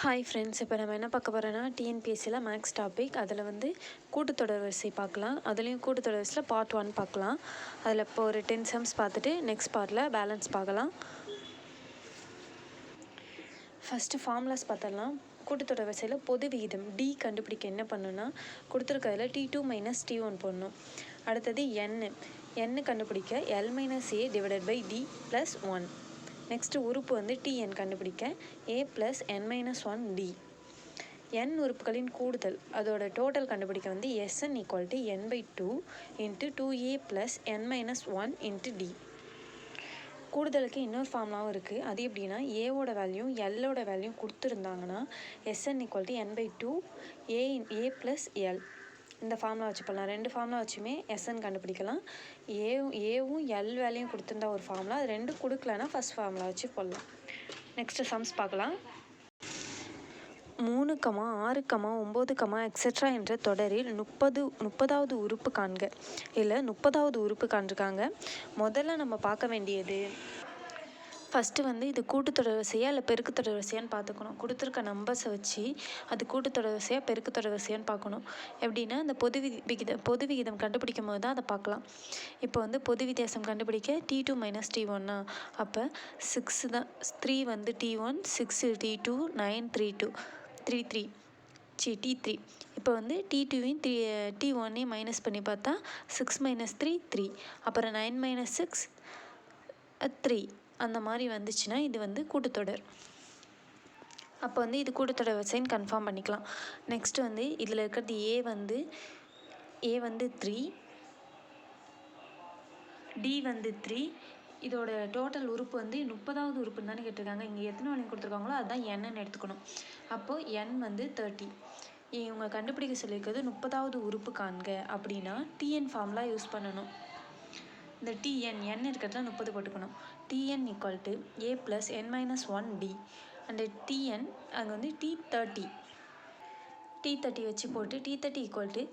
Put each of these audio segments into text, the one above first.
Hi friends இப்போ நம்ம என்ன பார்க்க போகிறோன்னா டிஎன்பிஎஸ்சியில் மேக்ஸ் டாபிக் அதில் வந்து கூட்டுத்தொடர் வரிசை பார்க்கலாம். அதுலேயும் கூட்டுத்தொடர் வரிசையில் பார்ட் ஒன் பார்க்கலாம். அதில் இப்போ ஒரு டென் சம்ஸ் பார்த்துட்டு நெக்ஸ்ட் பார்ட்டில் பேலன்ஸ் பார்க்கலாம். ஃபஸ்ட்டு ஃபார்முலாஸ் பார்த்தலாம் கூட்டுத்தொடர் வரிசையில் பொது விகிதம் டி கண்டுபிடிக்க என்ன பண்ணுன்னா கொடுத்துருக்கிறதுல T two minus T one போடணும். அடுத்தது என்னு என்னு கண்டுபிடிக்க L minus A divided by D plus one next உறுப்பு வந்து டிஎன் கண்டுபிடிக்க. A plus N minus one D N உறுப்புகளின் கூடுதல் அதோட டோட்டல் கண்டுபிடிக்க வந்து SN equal to N by two into two A plus N minus one into D கூடுதலுக்கு இன்னொரு ஃபார்ம்லாவும் இருக்குது அது எப்படின்னா ஏவோட வேல்யூ எல்லோட வேல்யூ கொடுத்துருந்தாங்கன்னா S N equal to N by two A A plus L இந்த ஃபார்முலா வச்சு போடலாம் ரெண்டு ஃபார்முலா வச்சுமே எஸ்என் கண்டுபிடிக்கலாம். ஏ ஏவும் எல் வேலையும் கொடுத்துருந்தா ஒரு ஃபார்முலா அது ரெண்டும் கொடுக்கலன்னா ஃபஸ்ட் ஃபார்முலா வச்சு போடலாம். நெக்ஸ்ட்டு சம்ஸ் பார்க்கலாம். மூணு கமா ஆறு கமா ஒம்பது கமா எக்ஸெட்ரா என்ற தொடரில் முப்பது முப்பதாவது உறுப்பு காண்க. இல்லை முப்பதாவது உறுப்பு காண்ருக்காங்க. முதல்ல நம்ம பார்க்க வேண்டியது ஃபஸ்ட்டு வந்து இது கூட்டுத்தொடர் வரிசையா இல்லை பெருக்குத்தொடர் வரிசையான்னு பார்த்துக்கணும் கொடுத்துருக்க நம்பர்ஸை வச்சு அது கூட்டுத்தொடர் வரிசையா பெருக்குத்தொடர் வரிசையான்னு பார்க்கணும் எப்படின்னா அந்த பொது விகிதம் பொது விகிதம் கண்டுபிடிக்கும் போது தான் அதை பார்க்கலாம் இப்போ வந்து பொது வித்தியாசம் கண்டுபிடிக்க டி டூ மைனஸ் டி ஒன்னா அப்போ சிக்ஸ் தான் த்ரீ வந்து T one six T two nine three two three three C T three இப்போ வந்து டி டூவையும் த்ரீ டி ஒன்னையும் மைனஸ் பண்ணி பார்த்தா சிக்ஸ் மைனஸ் த்ரீ த்ரீ அப்புறம் நைன் மைனஸ் சிக்ஸ் த்ரீ அந்த மாதிரி வந்துச்சுன்னா இது வந்து கூட்டுத்தொடர். அப்போ வந்து இது கூட்டத்தொடர் சைன் கன்ஃபார்ம் பண்ணிக்கலாம். நெக்ஸ்ட் வந்து இதில் இருக்கிறது ஏ வந்து ஏ வந்து த்ரீ டி வந்து த்ரீ இதோட டோட்டல் உறுப்பு வந்து முப்பதாவது உறுப்புன்னு தானே கேட்டிருக்காங்க. இங்கே எத்தனை வழி கொடுத்துருக்காங்களோ அதுதான் என்னு எடுத்துக்கணும். அப்போது என் வந்து தேர்ட்டி இவங்க கண்டுபிடிக்க சொல்லியிருக்கிறது முப்பதாவது உறுப்பு காண்க அப்படின்னா டிஎன் ஃபார்ம்லாம் யூஸ் பண்ணணும். இந்த டிஎன் என் இருக்கிறதுல முப்பது போட்டுக்கணும். T N equal to A plus N minus one D and T N அங்கே வந்து டி தேர்ட்டி டி தேர்ட்டி வச்சு போட்டு T thirty equal to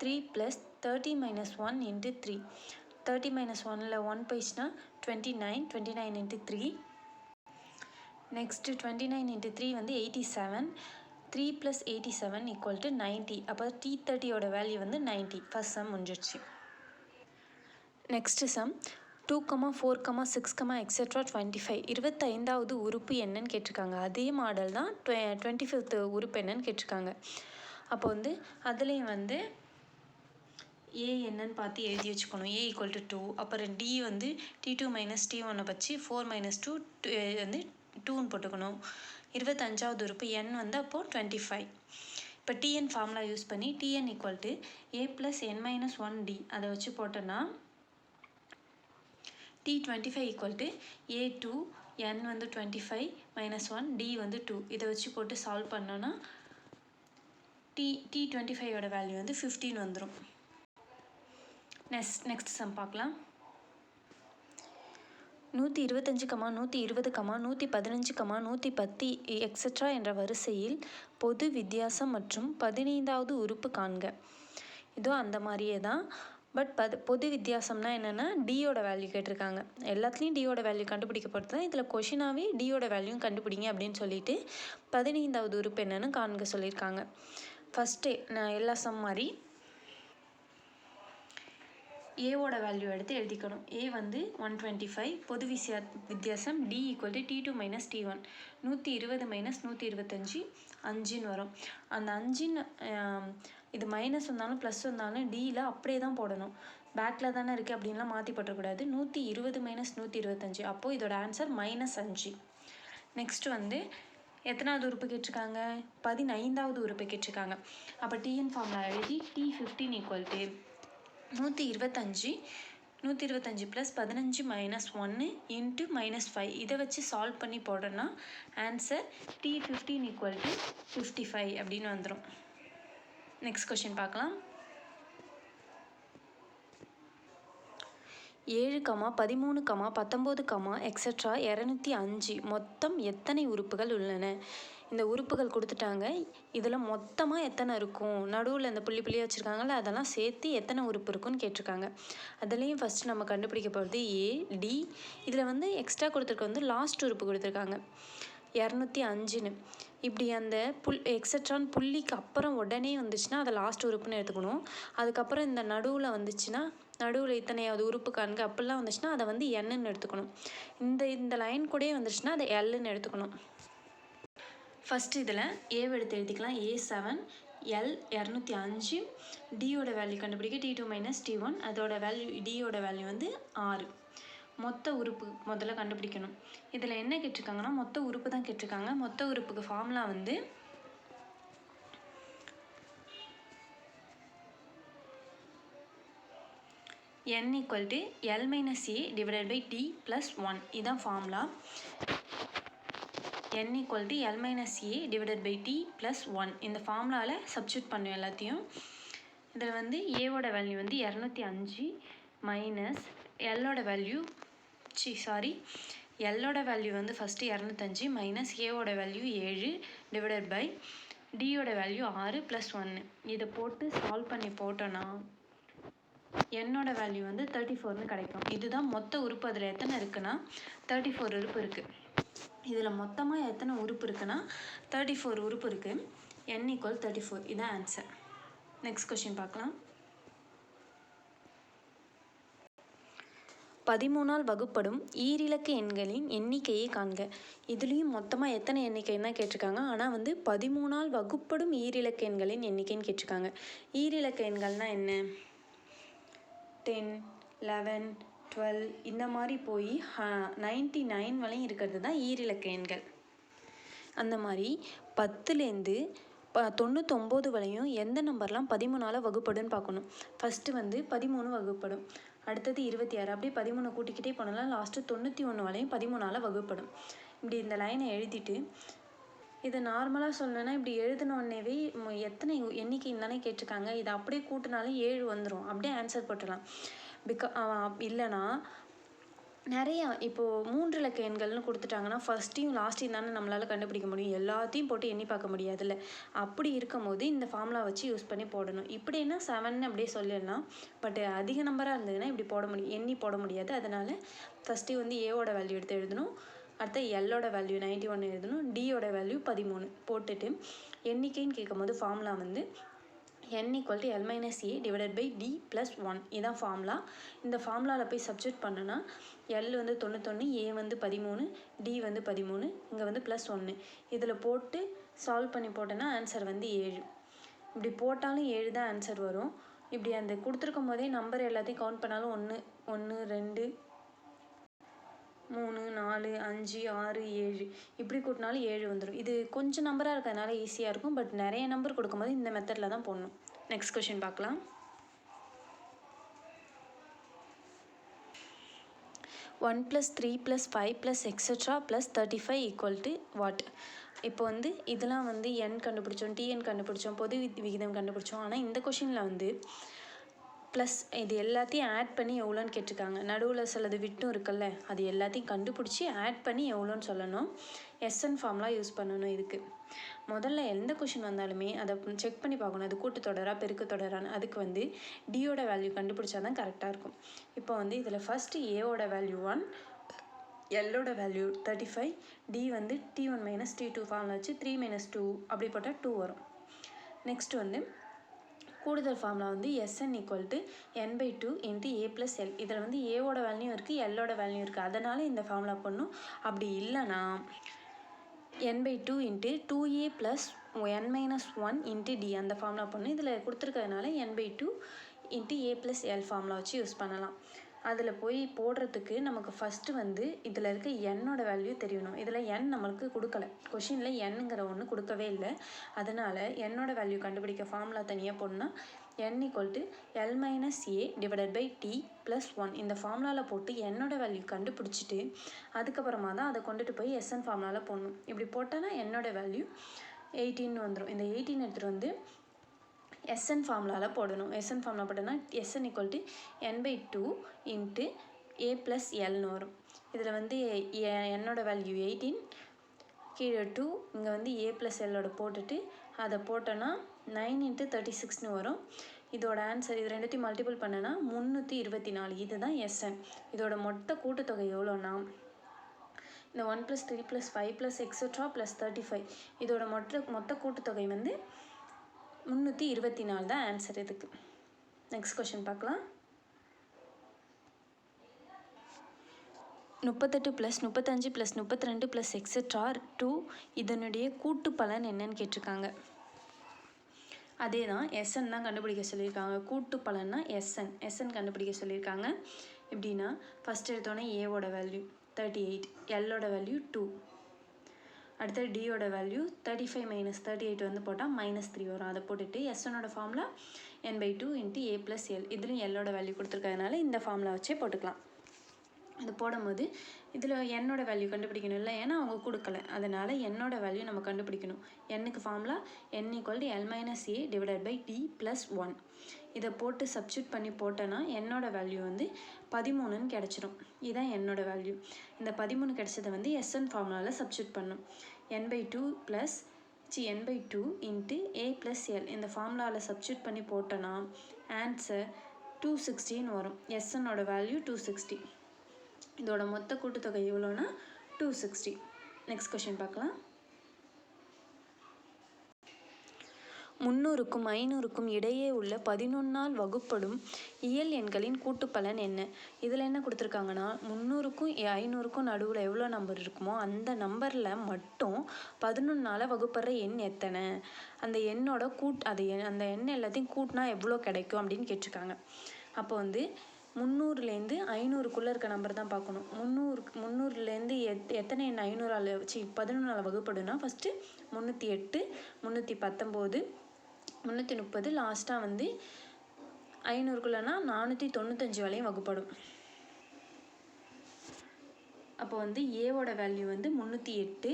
three plus thirty minus one into three thirty minus ஒனில் one போயிடுச்சுன்னா twenty nine twenty nine into three next twenty nine into three வந்து eighty seven three plus eighty seven equal to ninety அப்போ D தேர்ட்டியோட value வந்து ninety first sum முடிஞ்சிடுச்சு. Next sum two comma four comma six comma etcetera twenty five இருபத்தைந்தாவது உறுப்பு என்னன்னு கேட்டிருக்காங்க. அதே மாடல் தான் டுவெ டுவெண்ட்டி ஃபிஃப்த் உறுப்பு என்னன்னு கேட்டிருக்காங்க. அப்போ வந்து அதுலேயும் வந்து ஏ என்னன்னு பார்த்து எழுதி வச்சுக்கணும். ஏ ஈக்குவல் டு டூ அப்புறம் டி வந்து டி டூ மைனஸ் டி ஒன்னை வச்சு ஃபோர் மைனஸ் டூ வந்து டூன்னு போட்டுக்கணும். இருபத்தஞ்சாவது உறுப்பு என் வந்து அப்போது டுவெண்ட்டி ஃபைவ் இப்போ டிஎன் ஃபார்முலா யூஸ் பண்ணி T N equal to A plus N minus one D அதை வச்சு போட்டோன்னா T twenty five equal to A two N வந்து twenty five minus one D வந்து டூ இதை வச்சு போட்டு சால்வ் பண்ணோன்னா டி டி டுவெண்ட்டி ஃபைவோட வேல்யூ வந்து ஃபிஃப்டீன் வந்துடும் நெக்ஸ்ட் நெக்ஸ்ட் சம் பார்க்கலாம். நூற்றி இருபத்தஞ்சு கமா நூற்றி இருபது கமா நூற்றி பதினஞ்சு கமா நூற்றி பத்து எக்ஸட்ரா என்ற வரிசையில் பொது வித்தியாசம் மற்றும் பதினைந்தாவது உறுப்பு காண்க. இதோ அந்த மாதிரியே தான் பட் பது பொது வித்தியாசம்னா என்னென்னா டியோட வேல்யூ கேட்டிருக்காங்க. எல்லாத்துலேயும் டியோட வேல்யூ கண்டுபிடிக்கப்படுது தான் இதில் கொஷினாகவே டியோட வேல்யூ கண்டுபிடிங்க அப்படின்னு சொல்லிட்டு பதினைந்தாவது உறுப்பு என்னென்னு காண்க சொல்லியிருக்காங்க. ஃபஸ்ட்டு நான் எல்லா சம் மாதிரி ஏவோட வேல்யூ எடுத்து எழுதிக்கணும். ஏ வந்து ஒன் டுவெண்ட்டி ஃபைவ் பொது விசியா வித்தியாசம் D equal to T two minus T one நூற்றி இருபது மைனஸ் நூற்றி இருபத்தஞ்சி அஞ்சுன்னு வரும். அந்த அஞ்சின் இது மைனஸ் வந்தாலும் ப்ளஸ் வந்தாலும் டியில் அப்படியே தான் போடணும். பேக்கில் தானே இருக்குது அப்படின்லாம் மாற்றி போட்டக்கூடாது நூற்றி இருபது மைனஸ் நூற்றி இருபத்தஞ்சி. அப்போது இதோட ஆன்சர் மைனஸ் அஞ்சு. நெக்ஸ்ட் வந்து எத்தனாவது உறுப்பு கேட்டிருக்காங்க? பதினைந்தாவது உறுப்பு கேட்டிருக்காங்க. அப்போ டிஎன் ஃபார்முலா எழுதி டி ஃபிஃப்டீன் ஈக்குவல் டு நூற்றி இருபத்தஞ்சி நூற்றி இருபத்தஞ்சி ப்ளஸ் பதினஞ்சு மைனஸ் ஒன்று இன்ட்டு மைனஸ் ஃபைவ் இதை வச்சு சால்வ் பண்ணி போடுறோன்னா answer T fifteen equal to fifty five அப்படின்னு வந்துடும் நெக்ஸ்ட் கொஷின் பார்க்கலாம். ஏழு கமா பதிமூணு கமா பத்தொம்போது கமா எக்ஸட்ரா இரநூத்தி அஞ்சு. மொத்தம் எத்தனை உறுப்புகள் உள்ளன? இந்த உறுப்புகள் கொடுத்துட்டாங்க. இதில் மொத்தமாக எத்தனை இருக்கும்? நடுவில் இந்த புள்ளி புள்ளியாக வச்சுருக்காங்கல்ல அதெல்லாம் சேர்த்து எத்தனை உறுப்பு இருக்குன்னு கேட்டிருக்காங்க. அதுலேயும் ஃபஸ்ட்டு நம்ம கண்டுபிடிக்க போகிறது ஏ டி இதில் வந்து எக்ஸ்ட்ரா கொடுத்துருக்க வந்து லாஸ்ட் உறுப்பு கொடுத்துருக்காங்க. இரநூத்தி அஞ்சுன்னு. இப்படி அந்த புல் எக்ஸட்ரான் புள்ளிக்கு அப்புறம் உடனே வந்துச்சுன்னா அதை லாஸ்ட் உறுப்புன்னு எடுத்துக்கணும். அதுக்கப்புறம் இந்த நடுவில் வந்துச்சுன்னா நடுவில் இத்தனையாவது உறுப்பு காண்க அப்படிலாம் வந்துச்சுன்னா அதை வந்து எண்ணுன்னு எடுத்துக்கணும். இந்த இந்த லைன் கூடயே வந்துச்சுன்னா அதை எல்லுன்னு எடுத்துக்கணும். ஃபஸ்ட் இதில் ஏவை எடுத்து எழுதிக்கலாம். ஏ செவன் எல் இரநூத்தி அஞ்சு டியோட வேல்யூ கண்டுபிடிக்க T two minus T one அதோட வேல்யூ டியோட வேல்யூ வந்து ஆறு. மொத்த உறுப்பு முதல்ல கண்டுபிடிக்கணும். இதில் என்ன கேட்டிருக்காங்கன்னா மொத்த உறுப்பு தான் கேட்டிருக்காங்க. மொத்த உறுப்புக்கு ஃபார்முலா வந்து n equal to L minus A divided by T plus 1 இதான் formula n equal to L minus A divided by T plus 1 இந்த ஃபார்முலாவில் சப்ஸ்டியூட் பண்ணும் எல்லாத்தையும். இதில் வந்து ஏவோட வேல்யூ வந்து இரநூத்தி அஞ்சு. மைனஸ் எல்லோட வேல்யூ சி சாரி எல்லோட வேல்யூ வந்து ஃபஸ்ட்டு இரநூத்தஞ்சு மைனஸ் ஏவோட வேல்யூ ஏழு டிவைடட் பை டியோட வேல்யூ ஆறு ப்ளஸ் ஒன்று இதை போட்டு சால்வ் பண்ணி போட்டோன்னா என்னோட வேல்யூ வந்து தேர்ட்டி ஃபோர்னு கிடைக்கும். இதுதான் மொத்த உறுப்பு அதில் எத்தனை இருக்குன்னா தேர்ட்டி ஃபோர் உறுப்பு இருக்குது இதில் மொத்தமாக எத்தனை உறுப்பு இருக்குன்னா தேர்ட்டி ஃபோர் உறுப்பு இருக்குது என் ஈக்குவல் தேர்ட்டி ஃபோர் இதான் ஆன்சர் நெக்ஸ்ட் கொஷின் பார்க்கலாம். பதிமூணால் வகுப்படும் ஈரிலக்க எண்களின் எண்ணிக்கையை காண்க. இதுலேயும் மொத்தமாக எத்தனை எண்ணிக்கைன்னு தான் கேட்டிருக்காங்க. ஆனால் வந்து பதிமூணால் வகுப்படும் ஈரிலக்க எண்களின் எண்ணிக்கைன்னு கேட்டிருக்காங்க. ஈரிலக்க எண்கள்னால் என்ன? டென் லெவன் டுவெல் இந்த மாதிரி போய் நைன்ட்டி நைன் வரையும் இருக்கிறது தான் ஈரிலக்க எண்கள். அந்த மாதிரி பத்துலேருந்து ப தொண்ணூத்தொம்போது வரையும் எந்த நம்பர்லாம் பதிமூணால் வகுப்படுன்னு பார்க்கணும். ஃபஸ்ட்டு வந்து பதிமூணு வகுப்படும். அடுத்தது இருபத்தி ஆறு. அப்படியே பதிமூணு கூட்டிக்கிட்டே போனாலும் லாஸ்ட்டு தொண்ணூற்றி ஒன்று வரையும் பதிமூணால் வகுப்படும். இப்படி இந்த லைனை எழுதிட்டு இதை நார்மலாக சொல்லணும்னா இப்படி எழுதினோடனேவே எத்தனை எண்ணிக்கை தானே கேட்டிருக்காங்க. இதை அப்படியே கூட்டினாலே ஏழு வந்துடும் அப்படியே ஆன்சர் போட்டுடலாம். பிகா இல்லைனா நிறையா இப்போது மூன்று இலக்க எண்கள்னு கொடுத்துட்டாங்கன்னா ஃபஸ்ட்டையும் லாஸ்ட்டையும் தானே நம்மளால் கண்டுபிடிக்க முடியும். எல்லாத்தையும் போட்டு எண்ணி பார்க்க முடியாதுல்ல. அப்படி இருக்கும் போது இந்த ஃபார்முலா வச்சு யூஸ் பண்ணி போடணும். இப்படின்னா செவன் அப்படியே சொல்லிடலாம். பட் அதிக நம்பராக இருந்ததுன்னா இப்படி போட முடியும் எண்ணி போட முடியாது. அதனால் ஃபஸ்ட்டு வந்து ஏவோட வேல்யூ எடுத்து எழுதணும். அடுத்து எல்லோட வேல்யூ நைன்ட்டி ஒன் எழுதணும். டியோட வேல்யூ பதிமூணு போட்டுட்டு எண்ணிக்கைன்னு கேட்கும்போது ஃபார்முலா வந்து n equal to L minus A divided by D plus one இதான் ஃபார்முலா இந்த ஃபார்முலாவில் போய் சப்ஸ்டியூட் பண்ணுனா எல் வந்து தொண்ணூத்தொன்று ஏ வந்து பதிமூணு டி வந்து பதிமூணு இங்கே வந்து ப்ளஸ் ஒன்று இதில் போட்டு சால்வ் பண்ணி போட்டேன்னா ஆன்சர் வந்து ஏழு. இப்படி போட்டாலும் ஏழு தான் ஆன்சர் வரும். இப்படி அந்த கொடுத்துருக்கும் போதே நம்பர் எல்லாத்தையும் கவுண்ட் பண்ணாலும் ஒன்று ஒன்று ரெண்டு மூணு நாலு அஞ்சு ஆறு ஏழு. இப்படி கூட்டினாலும் ஏழு வந்துடும் இது கொஞ்சம் நம்பராக இருக்கிறதுனால ஈஸியாக இருக்கும். பட் நிறைய நம்பர் கொடுக்கும்போது இந்த மெத்தடில் தான் போடணும். நெக்ஸ்ட் கொஷின் பார்க்கலாம். One plus three plus five plus extra plus thirty five equal to what இப்போ வந்து இதெல்லாம் வந்து என் கண்டுபிடிச்சோம் டிஎன் கண்டுபிடிச்சோம் பொது விகிதம் கண்டுபிடிச்சோம். ஆனால் இந்த கொஷினில் வந்து ப்ளஸ் இது எல்லாத்தையும் ஆட் பண்ணி எவ்வளோன்னு கேட்டிருக்காங்க. நடுவில் சிலது விட்டும் இருக்குல்ல அது எல்லாத்தையும் கண்டுபிடிச்சி ஆட் பண்ணி எவ்வளோன்னு சொல்லணும். எஸ்என் ஃபார்ம்லாம் யூஸ் பண்ணணும் இதுக்கு. முதல்ல எந்த கொஷின் வந்தாலுமே அதை செக் பண்ணி பார்க்கணும். அது கூட்டுத்தொடரா பெருக்குத்தொடரான்னு அதுக்கு வந்து டியோட வேல்யூ கண்டுபிடிச்சா தான் கரெக்டாக இருக்கும். இப்போ வந்து இதில் ஃபஸ்ட்டு ஏவோட வேல்யூ ஒன் எல்லோட வேல்யூ தேர்ட்டி ஃபைவ் டி வந்து T one minus T two ஃபார்மில் வச்சு த்ரீ மைனஸ் டூ அப்படி போட்டால் டூ வரும். நெக்ஸ்ட் வந்து கூடுதல் ஃபார்மில் வந்து S N equal to N by two into A plus L இதில் வந்து ஏவோட வேல்யூ இருக்குது எல்லோட வேல்யூ இருக்குது அதனால் இந்த ஃபார்முலா பண்ணணும் அப்படி இல்லைன்னா N by two into two A plus N minus one into D அந்த ஃபார்முலா பண்ணணும் இதில் கொடுத்துருக்கறதுனால N by two into A plus L formula வச்சு யூஸ் பண்ணலாம். அதில் போய் போடுறதுக்கு நமக்கு ஃபஸ்ட்டு வந்து இதில் இருக்க என்னோட வேல்யூ தெரியணும். இதில் என் நம்மளுக்கு கொடுக்கல. கொஷினில் என்னங்கிற ஒன்று கொடுக்கவே இல்லை. அதனால் என்னோட வேல்யூ கண்டுபிடிக்க ஃபார்முலா தனியாக போடணும்னா N equal to L minus A divided by D plus one இந்த ஃபார்முலாவில் போட்டு என்னோட வேல்யூ கண்டுபிடிச்சிட்டு அதுக்கப்புறமா தான் அதை கொண்டுட்டு போய் எஸ்என் ஃபார்முலாவில் போடணும். இப்படி போட்டோன்னா என்னோட வேல்யூ எயிட்டின்னு வந்துடும் இந்த எயிட்டின் எடுத்துகிட்டு வந்து எஸ்என் ஃபார்முலாவில் போடணும். எஸ்என் ஃபார்முலா போட்டோன்னா S N equal to N by two into A plus எல்னு வரும். இதில் வந்து எ- வேல்யூ எயிட்டீன் கீழே டூ இங்கே வந்து ஏ ப்ளஸ் எல்லோட போட்டுட்டு அதை போட்டோன்னா நைன் இன்ட்டு தேர்ட்டி சிக்ஸ்னு வரும். இதோட ஆன்சர் இது ரெண்டுத்தையும் மல்டிபிள் பண்ணனா முந்நூற்றி இருபத்தி நாலு இதுதான் எஸ்என் இதோட மொத்த கூட்டுத்தொகை எவ்வளோன்னா இந்த one plus three plus five plus extra plus thirty five இதோட மொத்த மொத்த கூட்டுத்தொகை வந்து முந்நூற்றி இருபத்தி நாலு தான் ஆன்சர் இதுக்கு. நெக்ஸ்ட் கொஷின் பார்க்கலாம். முப்பத்தெட்டு ப்ளஸ் முப்பத்தஞ்சு ப்ளஸ் முப்பத்தி ரெண்டு ப்ளஸ் எக்ஸட்ரா டூ இதனுடைய கூட்டு பலன் என்னன்னு கேட்டிருக்காங்க. அதே தான் எஸ்என் தான் கண்டுபிடிக்க சொல்லியிருக்காங்க. கூட்டு பலன்னா எஸ்என் எஸ்என் கண்டுபிடிக்க சொல்லியிருக்காங்க. எப்படின்னா ஃபஸ்ட் எடுத்தோன்னே ஏவோட வேல்யூ தேர்ட்டி எயிட் எல்லோட வேல்யூ டூ அடுத்தது டியோட value thirty five minus thirty eight வந்து போட்டால் மைனஸ் த்ரீ வரும். அதை போட்டுட்டு எஸ்எனோட ஃபார்மில் N by two into A plus L இதுலேயும் எல்லோட வேல்யூ கொடுத்துருக்கறதுனால இந்த ஃபார்மில் வச்சே போட்டுக்கலாம். அது போடும்போது இதில் என்னோட வேல்யூ கண்டுபிடிக்கணும் இல்லை? ஏன்னா அவங்க கொடுக்கல. அதனால் என்னோட வேல்யூ நம்ம கண்டுபிடிக்கணும். என்னுக்கு formula N equal to L minus A divided by D plus one இதை போட்டு சப்ஸ்டியூட் பண்ணி போட்டேன்னா என்னோட வேல்யூ வந்து பதிமூணுன்னு கிடச்சிரும். இதுதான் என்னோட வேல்யூ இந்த பதிமூணு கிடச்சதை வந்து எஸ்என் ஃபார்முலாவில் சப்ஸ்டியூட் பண்ணும். N by two plus C N by two into A plus L இந்த ஃபார்முலாவில் சப்ஸ்டியூட் பண்ணி போட்டோன்னா ஆன்சர் டூ சிக்ஸ்டின்னு வரும். எஸ்என்னோட வேல்யூ டூ சிக்ஸ்டி இதோட மொத்த கூட்டுத்தொகை எவ்வளோனா டூ சிக்ஸ்டி நெக்ஸ்ட் கொஷின் பார்க்கலாம். முந்நூறுக்கும் ஐநூறுக்கும் இடையே உள்ள பதினொன்னால் வகுப்படும் இயல் எண்களின் கூட்டுப்பலன் என்ன? இதில் என்ன கொடுத்துருக்காங்கன்னா முந்நூறுக்கும் ஐநூறுக்கும் நடுவில் எவ்வளோ நம்பர் இருக்குமோ அந்த நம்பரில் மட்டும் பதினொன்னால் வகுப்படுற எண் எத்தனை? அந்த எண்ணோட கூட் அது எண் அந்த எண் எல்லாத்தையும் கூட்டினா எவ்வளோ கிடைக்கும் அப்படின்னு கேட்டிருக்காங்க. அப்போ வந்து முந்நூறுலேருந்து ஐநூறுக்குள்ளே இருக்க நம்பர் தான் பார்க்கணும். முந்நூறு முந்நூறுலேருந்து எத் எத்தனை எண் ஐநூறால் சி பதினொன்றால் வகுப்படுன்னா ஃபஸ்ட்டு முந்நூற்றி எட்டு முந்நூற்றி பத்தொம்போது முந்நூற்றி முப்பது லாஸ்ட்டாக வந்து ஐநூறுக்குள்ளனா நானூற்றி தொண்ணூத்தஞ்சு வரையும் வகுப்படும். அப்போ வந்து ஏவோட வேல்யூ வந்து முந்நூற்றி எட்டு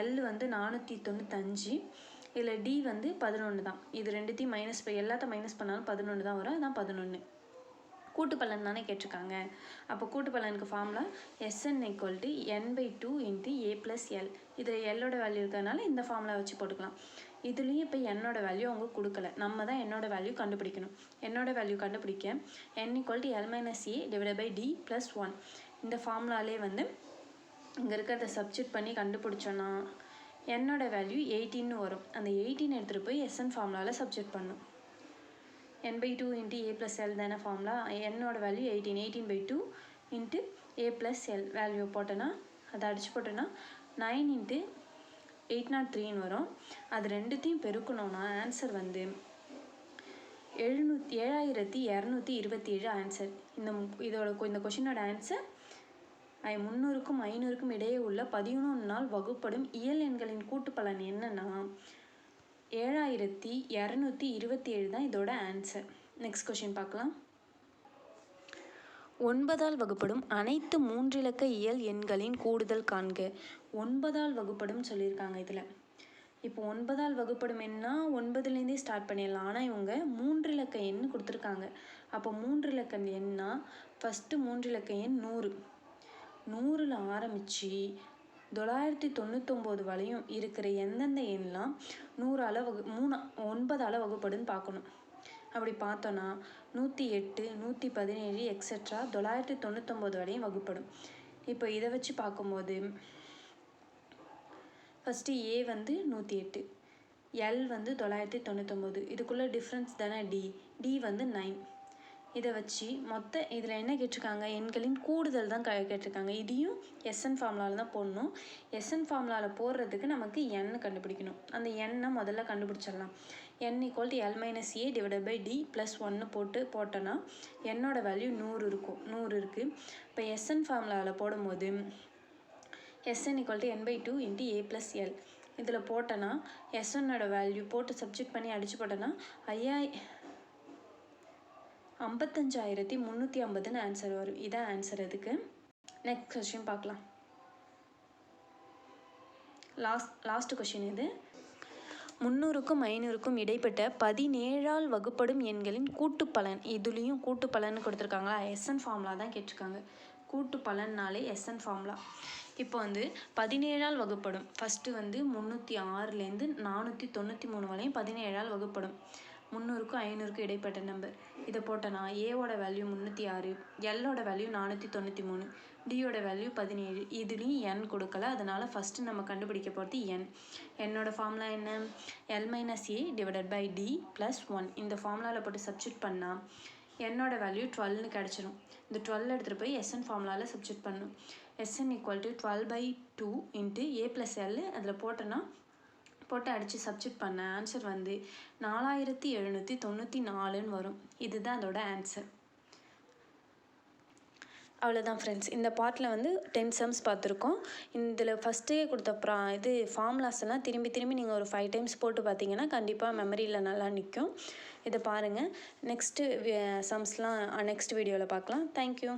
எல் வந்து நானூற்றி தொண்ணூத்தஞ்சு இதில் டி வந்து பதினொன்று தான். இது ரெண்டுத்தையும் மைனஸ் எல்லாத்தையும் மைனஸ் பண்ணாலும் பதினொன்று தான் வரும். அதான் பதினொன்று கூட்டு பலன் தானே கேட்டிருக்காங்க. அப்போ கூட்டு பலனுக்கு formula S N equal to N by two into A plus L இதில் எல்லோட வேல்யூ இருக்கிறதுனால இந்த ஃபார்முலா வச்சு போட்டுக்கலாம். இதுலேயும் இப்போ என்னோட வேல்யூ அவங்க கொடுக்கல. நம்ம தான் என்னோட வேல்யூ கண்டுபிடிக்கணும். என்னோட வேல்யூ கண்டுபிடிக்க N equal to L minus A divide by D plus one இந்த ஃபார்முலாலே வந்து இங்கே இருக்கிறத சப்ஜெக்ட் பண்ணி கண்டுபிடிச்சோன்னா என்னோட வேல்யூ எயிட்டின்னு வரும். அந்த எயிட்டின் எடுத்துகிட்டு போய் எஸ்என் ஃபார்முலாவில் சப்ஜெக்ட் பண்ணும் N by two into A plus L தானே ஃபார்ம்லா என்னோடய value eighteen eighteen by two into A plus L value போட்டேன்னா அதை அடிச்சு போட்டேன்னா நைன் இன்ட்டு எயிட் நாட் த்ரீன்னு வரும். அது ரெண்டுத்தையும் பெருக்கணும்னா ஆன்சர் வந்து எழுநூத்தி ஏழாயிரத்தி இரநூத்தி இருபத்தி ஏழு ஆன்சர் இந்த இதோட கொ- இந்த கொஷினோட ஆன்சர் ஐ முந்நூறுக்கும் ஐநூறுக்கும் இடையே உள்ள பதினொன்று நாள் வகுப்படும் இயல் எண்களின் கூட்டு பலன் என்னன்னா ஏழாயிரத்தி இரநூத்தி இருபத்தி ஏழு தான் இதோட ஆன்சர் நெக்ஸ்ட் கொஷின் பார்க்கலாம். ஒன்பதால் வகுப்படும் அனைத்து மூன்றிலக்க இயல் எண்களின் கூடுதல் காண்க. ஒன்பதால் வகுப்படும் சொல்லியிருக்காங்க இதில். இப்போ ஒன்பதால் வகுப்படும் எண்ணா ஒன்பதுலேருந்தே ஸ்டார்ட் பண்ணிடலாம். ஆனால் இவங்க மூன்றிலக்க எண் கொடுத்துருக்காங்க. அப்போ மூன்றிலக்க எண்ணா ஃபஸ்ட்டு மூன்றிலக்க எண் நூறு. நூறில் ஆரம்பித்து தொள்ளாயிரத்தி தொண்ணூத்தொம்போது வரையும் இருக்கிற எந்தெந்த எண்லாம் நூறால் வகு மூணு ஒன்பதால் வகுப்படுன்னு பார்க்கணும். அப்படி பார்த்தோன்னா நூற்றி எட்டு நூற்றி பதினேழு எக்ஸட்ரா தொள்ளாயிரத்தி தொண்ணூத்தொம்போது வரையும் வகுப்படும். இப்போ இதை வச்சு பார்க்கும்போது ஃபஸ்ட்டு ஏ வந்து நூற்றி எட்டு எல் வந்து தொள்ளாயிரத்தி தொண்ணூத்தொம்பது. இதுக்குள்ளே டிஃப்ரென்ஸ் தானே டி டி வந்து நைன் இதை வச்சு மொத்த இதில் என்ன கேட்டிருக்காங்க? எண்களின் கூடுதல் தான் க கேட்டிருக்காங்க. இதையும் எஸ்என் ஃபார்முலாவில் தான் போடணும். எஸ்என் ஃபார்முலாவில் போடுறதுக்கு நமக்கு எண் கண்டுபிடிக்கணும். அந்த எண்ணை முதல்ல கண்டுபிடிச்சிடலாம். N equal to L minus A divide by D plus ஒன்று போட்டு போட்டோன்னா என்னோடய வேல்யூ நூறு இருக்கும். நூறு இருக்குது இப்போ எஸ்என் ஃபார்முலாவில் போடும்போது S N equal to N by two into A plus L இதில் போட்டோன்னா எஸ்என்னோட வேல்யூ போட்டு சப்ஜெக்ட் பண்ணி அடிச்சு போட்டோன்னா ஐயா ஐம்பத்தஞ்சாயிரத்தி முந்நூற்றி ஐம்பதுன்னு ஆன்சர் வரும். இதான் ஆன்சர் இதுக்கு நெக்ஸ்ட் கொஷின் பார்க்கலாம். லாஸ்ட் லாஸ்ட் கொஷின் இது. முந்நூறுக்கும் ஐநூறுக்கும் இடைப்பட்ட பதினேழால் வகுப்படும் எண்களின் கூட்டுப்பலன். இதுலேயும் கூட்டுப்பலன்னு கொடுத்துருக்காங்களா? எஸ்என் ஃபார்முலா தான் கேட்டிருக்காங்க. கூட்டு பலன்னாலே எஸ்என் ஃபார்முலா இப்போ வந்து பதினேழால் வகுப்படும். ஃபஸ்ட்டு வந்து முந்நூற்றி ஆறுலேருந்து நானூற்றி தொண்ணூற்றி மூணு வரையும் பதினேழால் வகுப்படும். முந்நூறுக்கும் ஐநூறுக்கும் இடைப்பட்ட நம்பர் இதை போட்டேன்னா ஏவோட வேல்யூ முந்நூற்றி ஆறு எல்லோட வேல்யூ நானூற்றி தொண்ணூற்றி மூணு டியோட வேல்யூ பதினேழு. இதுலேயும் என் கொடுக்கல. அதனால் ஃபஸ்ட்டு நம்ம கண்டுபிடிக்க போகிறது என் என்னோட ஃபார்முலா என்ன? L minus A divided by D plus one இந்த ஃபார்முலாவில் போட்டு சப்ஸ்டியூட் பண்ணால் என்னோட வேல்யூ டுவெல்னு கிடச்சிரும். இந்த டுவெல் எடுத்துகிட்டு போய் எஸ்என் ஃபார்முலாவில் சப்ஸ்டியூட் பண்ணணும் S N equal to twelve by two into A plus L அதில் போட்டோன்னா போட்டு அடித்து சப்ஜெக்ட் பண்ண ஆன்சர் வந்து நாலாயிரத்தி எழுநூற்றி தொண்ணூற்றி நாலுன்னு வரும். இதுதான் அதோட ஆன்சர் அவ்வளோதான் ஃப்ரெண்ட்ஸ் இந்த பாட்டில் வந்து டென் சம்ஸ் பார்த்துருக்கோம். இதில் ஃபஸ்ட்டே கொடுத்த ப்ரா இது ஃபார்முலாஸ் எல்லாம் திரும்பி திரும்பி நீங்கள் ஒரு ஃபைவ் டைம்ஸ் போட்டு பார்த்தீங்கன்னா கண்டிப்பாக மெமரியில் நல்லா நிற்கும் இதை பாருங்கள் நெக்ஸ்ட்டு சம்ஸ்லாம் நெக்ஸ்ட் வீடியோவில் பார்க்கலாம். தேங்க்யூ